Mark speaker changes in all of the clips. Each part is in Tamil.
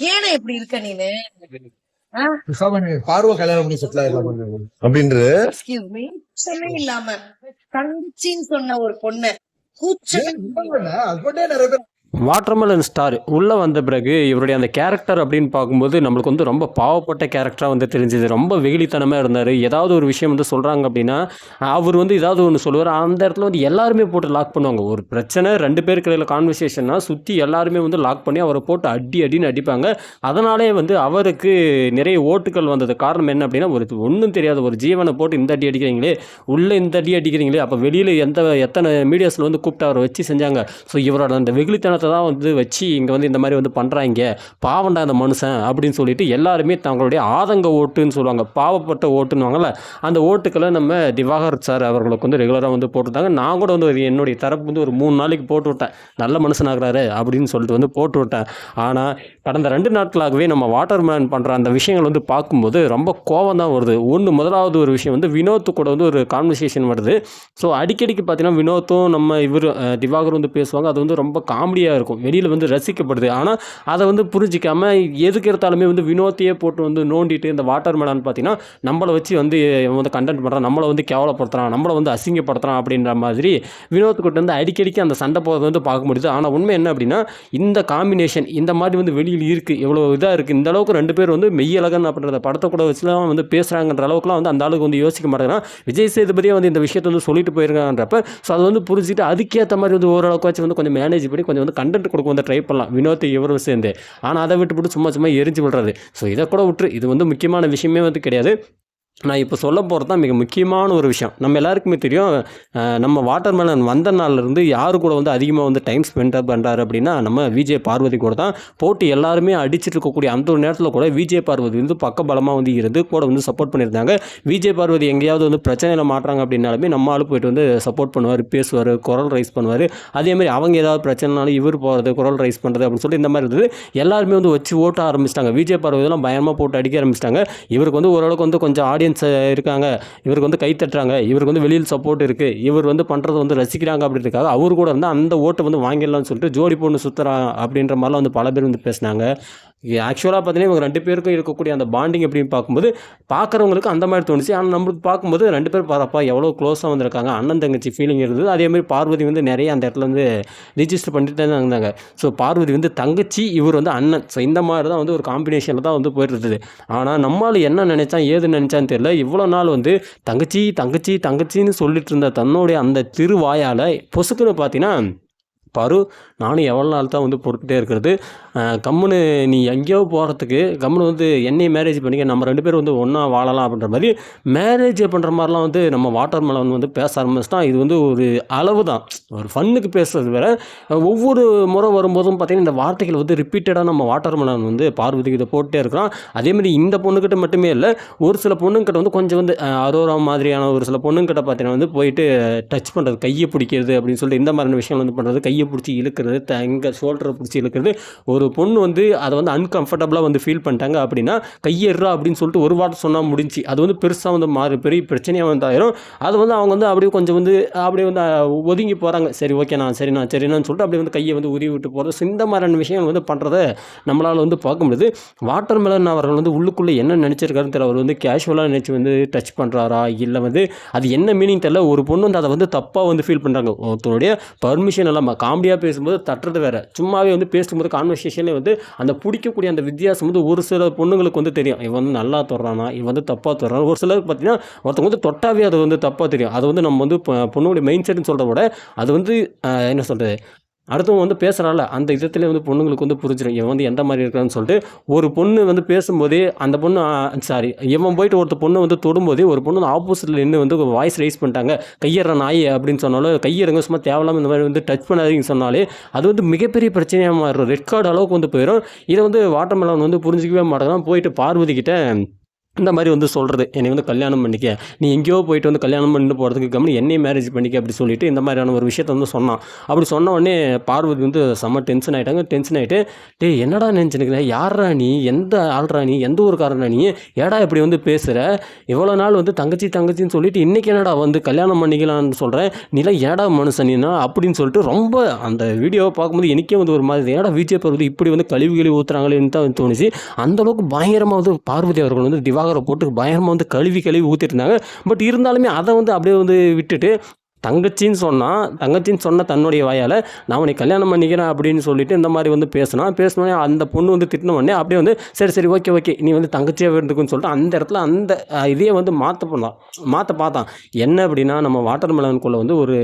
Speaker 1: ஏன்னா இப்படி இருக்க நீனு?
Speaker 2: பார்வை கல்யாணம் பண்ணி செட்டில் ஆயிடலாம்
Speaker 3: அப்படின்றது?
Speaker 1: எக்ஸ்கியூஸ் மீ கூச்சமே இல்லாம தங்கச்சின்னு சொன்ன ஒரு பொண்ணு. கூச்சமே
Speaker 2: ஹஸ்பண்டே நிறைய பேர்
Speaker 4: வாட்டர்மெலன் ஸ்டார் உள்ளே வந்த பிறகு இவருடைய அந்த கேரக்டர் அப்படின்னு பார்க்கும்போது நம்மளுக்கு வந்து ரொம்ப பாவப்பட்ட கேரக்டராக வந்து தெரிஞ்சுது. ரொம்ப வெகுளித்தனமாக இருந்தார். ஏதாவது ஒரு விஷயம் வந்து சொல்கிறாங்க அப்படின்னா அவர் வந்து ஏதாவது ஒன்று சொல்லுவார். அந்த இடத்துல வந்து எல்லாருமே போட்டு லாக் பண்ணுவாங்க. ஒரு பிரச்சனை ரெண்டு பேருக்கு இடையில கான்வர்சேஷன்னா சுற்றி எல்லாருமே வந்து லாக் பண்ணி அவரை போட்டு அடி அடின்னு அடிப்பாங்க. அதனாலே வந்து அவருக்கு நிறைய ஓட்டுகள் வந்தது. காரணம் என்ன அப்படின்னா ஒரு ஒன்றும் தெரியாத ஒரு ஜீவனை போட்டு இந்த அடி அடிக்கிறீங்களே உள்ளே இந்த அடி அடிக்கிறீங்களே அப்போ வெளியில் எந்த எத்தனை மீடியாஸில் வந்து கூப்பிட்டு அவரை வச்சு செஞ்சாங்க. ஸோ இவரோட அந்த வெகுளித்தனத்தை தான் வந்து வச்சு இங்கே வந்து இந்த மாதிரி வந்து பண்ணுறாங்க பாவண்டா அந்த மனுஷன் அப்படின்னு சொல்லிட்டு எல்லாருமே தங்களுடைய ஆதங்க ஓட்டுன்னு சொல்லுவாங்க. பாவப்பட்ட ஓட்டுன்னு அந்த ஓட்டுக்களை நம்ம திவாகர் சார் அவர்களுக்கு வந்து ரெகுலராக வந்து போட்டுருந்தாங்க. நான் கூட வந்து ஒரு என்னுடைய தரப்பு வந்து ஒரு மூணு நாளைக்கு போட்டு விட்டேன். நல்ல மனுஷனாகிறாரு அப்படின்னு சொல்லிட்டு வந்து போட்டு விட்டேன். ஆனால் கடந்த ரெண்டு நாட்களாகவே நம்ம வாட்டர்மேன் பண்ணுற அந்த விஷயங்கள் வந்து பார்க்கும்போது ரொம்ப கோவம் தான் வருது. ஒன்று முதலாவது ஒரு விஷயம் வந்து வினோத்து கூட வந்து ஒரு கான்வர்சேஷன் வருது. ஸோ அடிக்கடிக்கு பார்த்தீங்கன்னா வினோத்தும் நம்ம இவர் திவாகர் வந்து பேசுவாங்க. அது வந்து ரொம்ப காமெடியாக இருக்கும். வெளியில் வந்து ரசிக்கப்படுது. ஆனால் அதை வந்து புரிஞ்சிக்காமல் எதுக்கு எடுத்தாலுமே வந்து வினோத்தையே போட்டு வந்து நோண்டிட்டு இந்த வாட்டர் மேலான்னு பார்த்தீங்கன்னா நம்மளை வச்சு வந்து இவன் வந்து கண்டென்ட் பண்ணுறான் நம்மளை வந்து கேவலப்படுத்துகிறான் நம்மளை வந்து அசிங்கப்படுத்துறான் அப்படின்ற மாதிரி வினோத்துக்கிட்ட வந்து அடிக்கடிக்கு அந்த சண்டை போகிறது வந்து பார்க்க முடியுது. ஆனால் உண்மை என்ன அப்படின்னா இந்த காம்பினேஷன் இந்த மாதிரி வந்து வெளியில் இருக்குது எவ்வளோ இதாக இருக்குது இந்த அளவுக்கு ரெண்டு பேர் வந்து மெய்யழகன் அப்படின்ற படத்தை கூட வச்சுலாம் வந்து பேசுகிறாங்கன்ற அளவுக்குலாம் வந்து அந்த அளவுக்கு வந்து யோசிக்க மாட்டேங்கிறான். விஜய் சேதுபதியே வந்து இந்த விஷயத்தை வந்து சொல்லிட்டு போயிருக்கான்றப்ப ஸோ அது வந்து புரிஞ்சுட்டு அதுக்கேற்ற மாதிரி வந்து ஓரளவுக்கு வச்சு வந்து கொஞ்சம் மேனேஜ் பண்ணி கொஞ்சம் வந்து கண்டென்ட் கொடுக்க வந்து ட்ரை பண்ணலாம். வினோத் இவரும் சேர்ந்து. ஆனால் அதை விட்டுவிட்டு சும்மா சும்மா எரிஞ்சு விடுறது ஸோ இதை கூட விட்டுரு. இது வந்து முக்கியமான விஷயமே வந்து கிடையாது. நான் இப்போ சொல்ல போகிறது தான் மிக முக்கியமான ஒரு விஷயம். நம்ம எல்லாருக்குமே தெரியும் நம்ம வாட்டர்மேலன் வந்த நாள்லேருந்து யார் கூட வந்து அதிகமாக வந்து டைம் ஸ்பெண்ட் பண்ணுறாரு அப்படின்னா நம்ம விஜய் பார்வதி கூட தான். போட்டு எல்லாருமே அடிச்சுட்டு இருக்கக்கூடிய அந்த ஒரு நேரத்தில் கூட விஜய் பார்வதி வந்து பக்கபலமாக வந்து இருந்து கூட வந்து சப்போர்ட் பண்ணியிருந்தாங்க. விஜய் பார்வதி எங்கேயாவது வந்து பிரச்சனையில் மாட்டுறாங்க அப்படின்னாலுமே நம்ம ஆள் போயிட்டு வந்து சப்போர்ட் பண்ணுவார் பேசுவார் குரல் ரைஸ் பண்ணுவார். அதேமாதிரி அவங்க ஏதாவது பிரச்சனைனாலும் இவர் போகிறது குரல் ரைஸ் பண்ணுறது அப்படின்னு சொல்லி இந்த மாதிரி இருந்தது. எல்லாருமே வந்து வச்சு ஓட்ட ஆரம்பிச்சிட்டாங்க. விஜய் பார்வதிலாம் பயமாக போட்டு அடிக்க ஆரம்பிச்சிட்டாங்க. இவருக்கு வந்து ஓரளவுக்கு வந்து கொஞ்சம் ஆடியன்ஸ் இருக்காங்க இவருக்கு வந்து கை தட்டுறாங்க இவருக்கு வந்து வெளியில் சப்போர்ட் இருக்குது இவர் வந்து பண்ணுறது வந்து ரசிக்கிறாங்க அப்படின்றதுக்காக அவர் கூட வந்து அந்த ஓட்டை வந்து வாங்கிடலாம்னு சொல்லிட்டு ஜோடி பொண்ணு சுற்றுறா அப்படின்ற மாதிரிலாம் வந்து பல பேர் வந்து பேசினாங்க. ஆக்சுவலாக பார்த்தீங்கன்னா இவங்க ரெண்டு பேருக்கும் இருக்கக்கூடிய அந்த பாண்டிங் எப்படின்னு பார்க்கும்போது பார்க்குறவங்களுக்கு அந்த மாதிரி தோணுச்சு. ஆனால் நம்மளுக்கு பார்க்கும்போது ரெண்டு பேர் பாரப்பா எவ்வளோ க்ளோஸாக வந்திருக்காங்க. அண்ணன் தங்கச்சி ஃபீலிங் இருந்தது. அதே மாதிரி பார்வதி வந்து நிறைய அந்த இடத்துல வந்து ரிஜிஸ்டர் பண்ணிட்டு தான் இருந்தாங்க. ஸோ பார்வதி வந்து தங்கச்சி இவர் வந்து அண்ணன். ஸோ இந்த மாதிரி தான் வந்து ஒரு காம்பினேஷனில் தான் வந்து போயிட்டு இருந்தது. ஆனால் நம்மளால் என்ன நினச்சான் ஏது நினச்சான்னு தெரியல. இவ்வளோ நாள் வந்து தங்கச்சி தங்கச்சி தங்கச்சின்னு சொல்லிட்டு இருந்த தன்னுடைய அந்த திருவாயால் பொசுக்குன்னு பார்த்தீங்கன்னா பாரு நானும் எவ்வளோ நாள் தான் வந்து பொறுத்துட்டே இருக்கிறது. கம்முன்னு கம்முனு நீ எங்கேயோ போகிறதுக்கு கம்முனு வந்து என்னையும் மேரேஜ் பண்ணிக்க நம்ம ரெண்டு பேரும் வந்து ஒன்றா வாழலாம் அப்படின்ற மாதிரி மேரேஜ் பண்ணுற மாதிரிலாம் வந்து நம்ம வாட்டர் மெலன் வந்து பேச ஆரம்பிச்சிட்டா இது வந்து ஒரு அளவு தான் ஒரு ஃபன்னுக்கு பேசுறது வேற. ஒவ்வொரு முறை வரும்போதும் பார்த்திங்கன்னா இந்த வார்த்தைகள் வந்து ரிப்பீட்டடாக நம்ம வாட்டர் மெலன் வந்து பார்வதிக்கு இதை போட்டே இருக்கிறோம் அதேமாதிரி இந்த பொண்ணுக்கிட்ட மட்டுமே இல்லை ஒரு சில பொண்ணுங்கிட்ட வந்து கொஞ்சம் வந்து அரோரா மாதிரியான ஒரு சில பொண்ணுங்கிட்ட பார்த்தீங்கன்னா வந்து போயிட்டு டச் பண்ணுறது கையை பிடிக்கிறது அப்படின்னு சொல்லிட்டு இந்த மாதிரியான விஷயம் வந்து பண்ணுறது கையை பிடிச்சி இழுக்கிறது த இங்கே ஷோல்டரை பிடிச்சி இழுக்கிறது ஒரு ஒரு பொண்ணு வந்து அதை வந்து அன்கம்ஃபர்டபுளாக வந்து ஃபீல் பண்ணிட்டாங்க அப்படின்னா கையேறா அப்படின்னு சொல்லிட்டு ஒரு வார்த்தை சொன்னால் முடிஞ்சு அது வந்து பெருசாக வந்து மாறு பெரிய பிரச்சனையாக வந்து ஆயிரும். அது வந்து அவங்க வந்து அப்படியே கொஞ்சம் வந்து அப்படியே வந்து ஒதுங்கி போகிறாங்க சரி ஓகேண்ணா சரிண்ணா சரிண்ணான்னு சொல்லிட்டு அப்படியே வந்து கையை வந்து உருவி விட்டு போகிறது இந்த மாதிரியான விஷயங்கள் வந்து பண்ணுறத நம்மளால் வந்து பார்க்க முடியுது. வாட்டர் மெலன் அவர்கள் வந்து உள்ளுக்குள்ளே என்ன நினச்சிருக்காருன்னு தெரியல. அவர் வந்து கேஷுவலாக நினச்சி வந்து டச் பண்ணுறாரா இல்லை வந்து அது என்ன மீனிங் தெரியல. ஒரு பொண்ணு வந்து அதை வந்து தப்பாக வந்து ஃபீல் பண்ணுறாங்க ஒருத்தருடைய பர்மிஷன் இல்லாமல் காமெடியாக பேசும்போது தட்டுறது வேறு. சும்மாவே வந்து பேசும்போது கான்வர்சேஷன்லேயே வந்து அந்த பிடிக்கக்கூடிய அந்த வித்தியாசம் வந்து ஒரு சில பொண்ணுங்களுக்கு வந்து தெரியும். இவன் வந்து நல்லா தொடுறானா இவன் வந்து தப்பாக தொடுறான். ஒரு சிலருக்கு பார்த்தீங்கன்னா ஒருத்தவங்க வந்து தொட்டாவே அது வந்து தப்பாக தெரியும். அது வந்து நம்ம வந்து பொண்ணுடைய மைண்ட் செட்னு சொல்கிறத விட அது வந்து என்ன சொல்கிறது அடுத்தவங்க வந்து பேசுகிறாள் அந்த விதத்துலேயே வந்து பொண்ணுங்களுக்கு வந்து புரிஞ்சிடும் இவன் வந்து எந்த மாதிரி இருக்கான்னு சொல்லிட்டு ஒரு பொண்ணு வந்து பேசும்போதே அந்த பொண்ணு சாரி இவன் போயிட்டு ஒருத்த பொண்ணு வந்து தொடும்போதே ஒரு பொண்ணு ஆப்போசிட்டில் நின்று வந்து வாய்ஸ் ரைஸ் பண்ணிட்டாங்க. கையற நாய் அப்படின்னு சொன்னாலும் கையறங்க சும்மா தேவையில்லாமல் இந்த மாதிரி வந்து டச் பண்ணாதீங்கன்னு சொன்னாலே அது வந்து மிகப்பெரிய பிரச்சனையாக மாறும். ரெட் கார்டு அளவுக்கு வந்து போயிடும் இதை வந்து வாட்டர்மெலன் வந்து புரிஞ்சிக்கவே மாட்டேங்கிறான். போயிட்டு பார்வதிக்கிட்ட இந்த மாதிரி வந்து சொல்கிறது என்னை வந்து கல்யாணம் பண்ணிக்க. நீ எங்கேயோ போயிட்டு வந்து கல்யாணம் பண்ணிட்டு போகிறதுக்கு கம்மி என்னையும் மேரேஜ் பண்ணிக்க அப்படி சொல்லிட்டு இந்த மாதிரியான ஒரு விஷயத்த வந்து சொன்னான். அப்படி சொன்ன உடனே பார்வதி வந்து செம்ம டென்ஷன் ஆகிட்டாங்க டென்ஷன் ஆகிட்டு டே என்னடா நினச்சினுக்கிறேன் யாரா நீ? எந்த ஆள்ரா நீ? எந்த ஒரு காரணம் நீ? ஏடா இப்படி வந்து பேசுகிற இவ்வளோ நாள் வந்து தங்கச்சி தங்கச்சின்னு சொல்லிட்டு இன்றைக்கி என்னடா வந்து கல்யாணம் பண்ணிக்கலாம்னு சொல்கிறேன் நீலாம் ஏடா மனுஷன் நீனா அப்படின்னு சொல்லிட்டு ரொம்ப அந்த வீடியோவை பார்க்கும்போது எனக்கே வந்து ஒரு மாதிரி ஏடா விஜய் பார்வதி இப்படி வந்து கழிவு கழிவு ஊற்றுறாங்களேன்னு தான் தோணுச்சு. அந்த அளவுக்கு பயங்கரமாக வந்து பார்வதி அவர்கள் வந்து சாகரை போட்டு பயங்கரமாக வந்து கழுவி கழுவி ஊற்றிட்டு இருந்தாங்க. பட் இருந்தாலுமே அதை வந்து அப்படியே வந்து விட்டுட்டு தங்கச்சின்னு சொன்னால் தங்கச்சின்னு சொன்ன தன்னுடைய வாயால் நான் உனக்கு கல்யாணம் பண்ணிக்கிறேன் அப்படின்னு சொல்லிட்டு இந்த மாதிரி வந்து பேசினா பேசினோடனே அந்த பொண்ணு வந்து திட்டின உடனே அப்படியே வந்து சரி சரி ஓகே ஓகே நீ வந்து தங்கச்சியாக இருந்துக்குன்னு சொல்லிட்டு அந்த இடத்துல அந்த இதையே வந்து மாற்ற பண்ணான் மாற்ற பார்த்தான். என்ன அப்படின்னா நம்ம வாட்டர் மெலனுக்குள்ளே வந்து ஒரு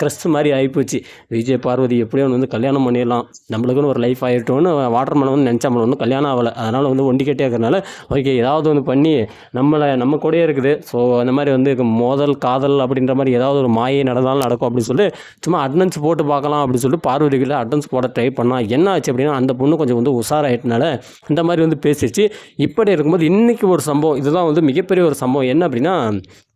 Speaker 4: க்ரஷ் மாதிரி ஆகிப்போச்சு விஜய் பார்வதி எப்படியோ வந்து கல்யாணம் பண்ணிடலாம். நம்மளுக்குன்னு ஒரு லைஃப் ஆகிட்டோன்னு வாட்டர் மெலன் வந்து நினச்சா ஒன்றும் கல்யாணம் ஆகலை. அதனால் வந்து ஒண்டி கட்டியாக இருக்கிறனால ஓகே ஏதாவது வந்து பண்ணி நம்மளை நம்ம கூடயே இருக்குது. ஸோ அந்த மாதிரி வந்து மோதல் காதல் அப்படின்ற மாதிரி ஏதாவது ஒரு மாய நடந்தாலும் நடக்கும் அப்படின்னு சொல்லி சும்மா அட்டனன்ஸ் போட்டு பார்க்கலாம் அப்படின்னு சொல்லிட்டு பார்வதிகளை அட்டனன்ஸ் போட ட்ரை பண்ணால் என்ன ஆச்சு அப்படின்னா அந்த பொண்ணு கொஞ்சம் வந்து உஷாராயிட்டனால இந்த மாதிரி வந்து பேசிச்சு. இப்படி இருக்கும்போது இன்றைக்கி ஒரு சம்பவம் இதுதான் வந்து மிகப்பெரிய ஒரு சம்பவம். என்ன அப்படின்னா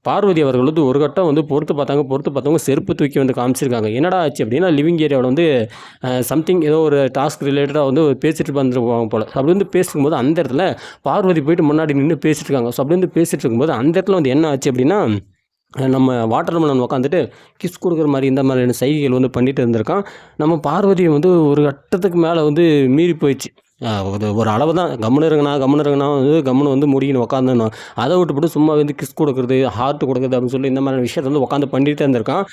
Speaker 4: பார்வதி அவர்கள் வந்து ஒரு கட்டம் வந்து பொறுத்து பார்த்தாங்க பொறுத்து பார்த்தவங்க செருப்பு தூக்கி வந்து காமிச்சிருக்காங்க. என்னடா ஆச்சு அப்படின்னா லிவிங் ஏரியாவில் வந்து சம்திங் ஏதோ ஒரு டாஸ்க் ரிலேட்டடாக வந்து பேசிட்டு வந்துருவாங்க போல். அப்படி வந்து பேசும்போது அந்த இடத்துல பார்வதி போயிட்டு முன்னாடி நின்று பேசிட்டு இருக்காங்க. ஸோ அப்படி வந்து பேசிட்டு இருக்கும்போது அந்த இடத்துல வந்து என்ன ஆச்சு அப்படின்னா நம்ம வாட்டர் மெலன் உட்காந்துட்டு கிஸ் கொடுக்குற மாதிரி இந்த மாதிரியான சைகைகள் வந்து பண்ணிகிட்டு இருந்திருக்கான். நம்ம பார்வதியை வந்து ஒரு கட்டத்துக்கு மேலே வந்து மீறி போயிடுச்சு. ஒரு ஒரு அளவு தான் கம்முன்னு இருங்கண்ணா கம்முன்னு இருங்கண்ணா. வந்து கம்முன்னு வந்து முடிக்கணும் உட்காந்துணும் அதை விட்டுப்பட்டு சும்மா வந்து கிஸ் கொடுக்குறது ஹார்ட் கொடுக்குறது அப்படின்னு சொல்லி இந்த மாதிரி விஷயத்தை வந்து உட்காந்து பண்ணிகிட்டே இருந்திருக்கான்.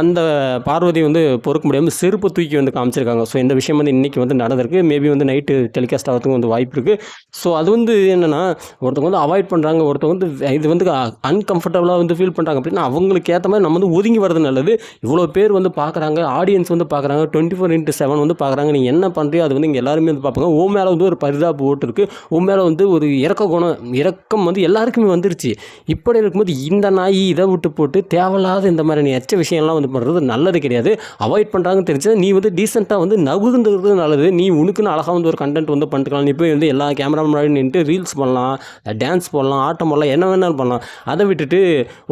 Speaker 4: அந்த பார்வதி வந்து பொறுக்க முடியாமல் செருப்பு தூக்கி வந்து காமிச்சிருக்காங்க. ஸோ இந்த விஷயம் வந்து இன்றைக்கி வந்து நடந்திருக்கு. மேபி வந்து நைட்டு டெலிகாஸ்ட் ஆகிறதுக்கு வந்து வாய்ப்பு இருக்குது ஸோ அது வந்து என்னென்னா ஒருத்தவங்க வந்து அவாய்ட் பண்ணுறாங்க ஒருத்தவங்க வந்து இது வந்து அன்கம்ஃபர்டபுளாக வந்து ஃபீல் பண்ணுறாங்க அப்படின்னா அவங்களுக்கு ஏற்ற மாதிரி நம்ம வந்து ஒதுங்கி வர்றது நல்லது. இவ்வளோ பேர் வந்து பார்க்குறாங்க ஆடியன்ஸ் வந்து பார்க்குறாங்க டுவெண்ட்டி ஃபோர் இன்ட்டு செவன் வந்து பார்க்குறாங்க நீங்கள் என்ன பண்ணுறியோ அது வந்து இங்கே எல்லாருமே வந்து பார்ப்பாங்க உன் மேலே வந்து ஒரு பரிதாப ஓட்டு இருக்குது உன் மேலே வந்து ஒரு இறக்க குணம் இறக்கம் வந்து எல்லாருக்குமே வந்துருச்சு. இப்படி இருக்கும்போது இந்த நாய் இதை விட்டு போட்டு தேவையில்லாத இந்த மாதிரி நீ எச்ச விஷயம்லாம் வந்து பண்ணுறது நல்லது கிடையாது. அவாய்ட் பண்ணுறாங்கன்னு தெரிஞ்சா நீ வந்து டீசெண்டாக வந்து நகுந்துறது நல்லது. நீ உனக்குன்னு அழகாக வந்து ஒரு கண்டென்ட் வந்து பண்ணிக்கலாம் நீ போய் வந்து எல்லா கேமரா முன்னாடி நின்று ரீல்ஸ் பண்ணலாம் டான்ஸ் போடலாம் ஆட்டம் போடலாம் என்ன வேணாலும் பண்ணலாம். அதை விட்டுட்டு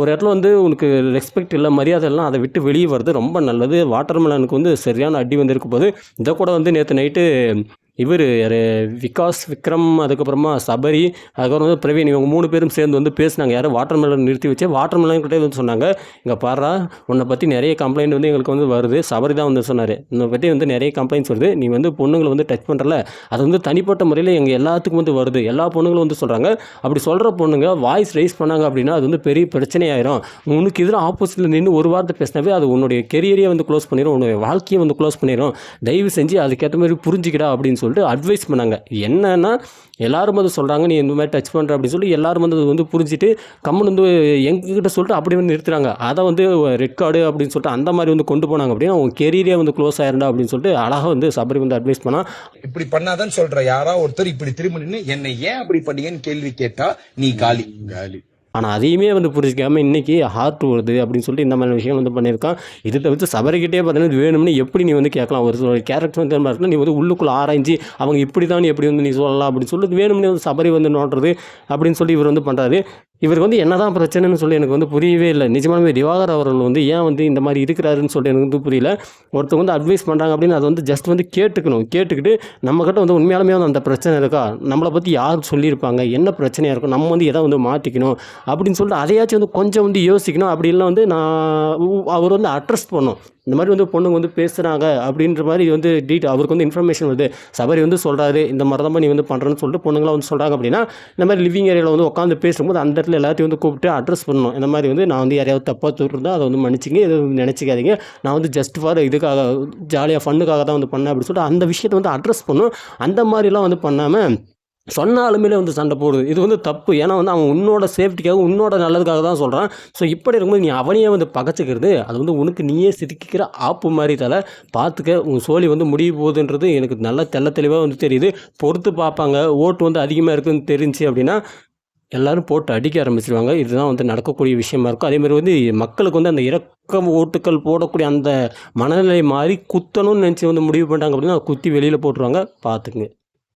Speaker 4: ஒரு இடத்துல வந்து உனக்கு ரெஸ்பெக்ட் இல்லை மரியாதை எல்லாம் அதை விட்டு வெளியே வர்றது ரொம்ப நல்லது. வாட்டர்மெலனுக்கு வந்து சரியான அடி வந்து போது இதை கூட வந்து நேற்று நைட்டு இவர் யார்? விகாஸ் விக்ரம் அதுக்கப்புறமா சபரி அதுக்கப்புறம் வந்து பிரவீன் இவங்க மூணு பேரும் சேர்ந்து வந்து பேசினாங்க. யாரும் வாட்டர் மெலன் நிறுத்தி வச்சு வாட்டர் மெலன் கிட்டே வந்து சொன்னாங்க. இங்கே பாரா உன்னை பற்றி நிறைய கம்ப்ளைண்ட் வந்து எங்களுக்கு வந்து வருது. சபரி தான் வந்து சொன்னார். உன்னை பற்றி வந்து நிறைய கம்ப்ளைண்ட்ஸ் வருது. நீ வந்து பொண்ணுங்களை வந்து டச் பண்ணுறல அது வந்து தனிப்பட்ட முறையில் எங்கள் எல்லாத்துக்கும் வந்து வருது. எல்லா பொண்ணுங்களும் வந்து சொல்கிறாங்க அப்படி சொல்கிற பொண்ணுங்க வாய்ஸ் ரைஸ் பண்ணாங்க அப்படின்னா அது வந்து பெரிய பிரச்சனையாயிரும். உனக்கு இதில் ஆப்போசிட்டில் நின்று ஒரு வார்த்தை பேசினாவே அது உன்னுடைய கெரியரே வந்து க்ளோஸ் பண்ணிடும் உன்னுடைய வாழ்க்கையை வந்து க்ளோஸ் பண்ணிடும் தயவு செஞ்சு அதுக்கேற்ற மாதிரி புரிஞ்சுக்கிடா அப்படின்னு சொல்லிட்டு அட்வைஸ் பண்ணாங்க. என்னன்னா எல்லாரும் வந்து சொல்கிறாங்க நீ இந்த மாதிரி டச் பண்ணுற அப்படின்னு சொல்லி எல்லாரும் வந்து அது வந்து புரிஞ்சுட்டு கம்முன்னு வந்து எங்ககிட்ட சொல்லிட்டு அப்படி வந்து நிறுத்துறாங்க. அதை வந்து ரெட் கார்டு அப்படின்னு சொல்லிட்டு அந்த மாதிரி வந்து கொண்டு போனாங்க அப்படின்னா உன் கெரியரே வந்து க்ளோஸ் ஆயிருண்டா அப்படின்னு சொல்லிட்டு அழகாக வந்து சபரி வந்து அட்வைஸ் பண்ணால்
Speaker 3: இப்படி பண்ணாதான் சொல்ற. யாரா ஒருத்தர் இப்படி திரும்ப நின்னு என்னை ஏன் அப்படி பண்ணீங்கன்னு கேள்வி கேட்டா நீ காலி. காலி.
Speaker 4: ஆனால் அதையுமே வந்து புரிஞ்சிக்காமல் இன்றைக்கி ஹார்ட் வருது அப்படின்னு சொல்லிட்டு இந்த மாதிரி விஷயம் வந்து பண்ணியிருக்கான். இதை தவிர்த்து சபரிக்கிட்டே பார்த்தீங்கன்னா வேணும்னு எப்படி நீ வந்து கேட்கலாம்? ஒரு சில கேரக்டர் வந்து என்ன நீ வந்து உள்ளுக்குள்ளே ஆராய்ஞ்சு அவங்க இப்படி தான் எப்படி வந்து நீ சொல்லலாம் அப்படின்னு சொல்லிட்டு வேணும்னே வந்து சபரி வந்து நோட்டுறது அப்படின்னு சொல்லி இவர் வந்து பண்ணுறாரு இவருக்கு வந்து என்னதான் பிரச்சனைன்னு சொல்லி எனக்கு வந்து புரியவே இல்லை. நிஜமானவே திவாகர் அவர்கள் வந்து ஏன் வந்து இந்த மாதிரி இருக்கிறாருன்னு சொல்லிட்டு எனக்கு வந்து புரியல. ஒருத்தவங்க வந்து அட்வைஸ் பண்ணுறாங்க அப்படின்னு அதை வந்து ஜஸ்ட் வந்து கேட்டுக்கணும். கேட்டுக்கிட்டு நம்மக்கிட்ட வந்து உண்மையாலுமே வந்து அந்த பிரச்சனை இருக்கா? நம்மளை பற்றி யார் சொல்லியிருப்பாங்க? என்ன பிரச்சனையாக இருக்கும்? நம்ம வந்து எதை வந்து மாற்றிக்கணும் அப்படின்னு சொல்லிட்டு அதையாச்சும் வந்து கொஞ்சம் வந்து யோசிக்கணும். அப்படி இல்லை வந்து நான் உ- அவர் வந்து அட்ரஸ் பண்ணும் இந்த மாதிரி வந்து பொண்ணுங்க வந்து பேசுகிறாங்க அப்படின்ற மாதிரி வந்து டீட் அவருக்கு வந்து இன்ஃபர்மேஷன் வருது. சபரி வந்து சொல்கிறாரு இந்த மாதிரி தான் நீ வந்து பண்ணுறேன்னு சொல்லிட்டு பொண்ணுங்களாம் வந்து சொல்கிறாங்க அப்படின்னா இந்த மாதிரி லிவிங் ஏரியாவில் வந்து உட்காந்து பேசும்போது அந்த இடத்துல எல்லாத்தையும் வந்து கூப்பிட்டு அட்ரஸ் பண்ணணும். இந்த மாதிரி வந்து நான் வந்து யாரையாவது தப்பாக சொல்லிருந்தா அதை வந்து மன்னிச்சிங்க எதுவும் நினச்சிக்காதீங்க. நான் வந்து ஜஸ்ட் ஃபார் இதுக்காக ஜாலியாக ஃபண்ணுக்காக தான் வந்து பண்ணேன் அப்படின்னு சொல்லிட்டு அந்த விஷயத்தை வந்து அட்ரஸ் பண்ணும் அந்த மாதிரிலாம் வந்து பண்ணாமல் சொன்னாலுமே வந்து சண்டை போடுது. இது வந்து தப்பு. ஏன்னா வந்து அவன் உன்னோட சேஃப்டிக்காக உன்னோட நல்லதுக்காக தான் சொல்கிறான் ஸோ இப்படி இருக்கும்போது நீ அவனையே வந்து பகச்சிக்கிறது அது வந்து உனக்கு நீயே சிரிக்கிற ஆப்பு மாதிரி தலை. பார்த்துக்க உன் சோழி வந்து முடிய போகுதுன்றது எனக்கு நல்ல தெள்ள தெளிவாக வந்து தெரியுது. பொறுத்து பார்ப்பாங்க. ஓட்டு வந்து அதிகமாக இருக்குதுன்னு தெரிஞ்சு அப்படின்னா எல்லோரும் போட்டு அடிக்க ஆரம்பிச்சிருவாங்க. இதுதான் வந்து நடக்கக்கூடிய விஷயமா இருக்கும். அதேமாதிரி வந்து மக்களுக்கு வந்து அந்த இறக்கம் ஓட்டுக்கள் போடக்கூடிய அந்த மனநிலை மாதிரி குத்தணும்னு நினச்சி வந்து முடிவு பண்ணிட்டாங்க அப்படின்னா குத்தி வெளியில் போட்டுருவாங்க. பார்த்துக்குங்க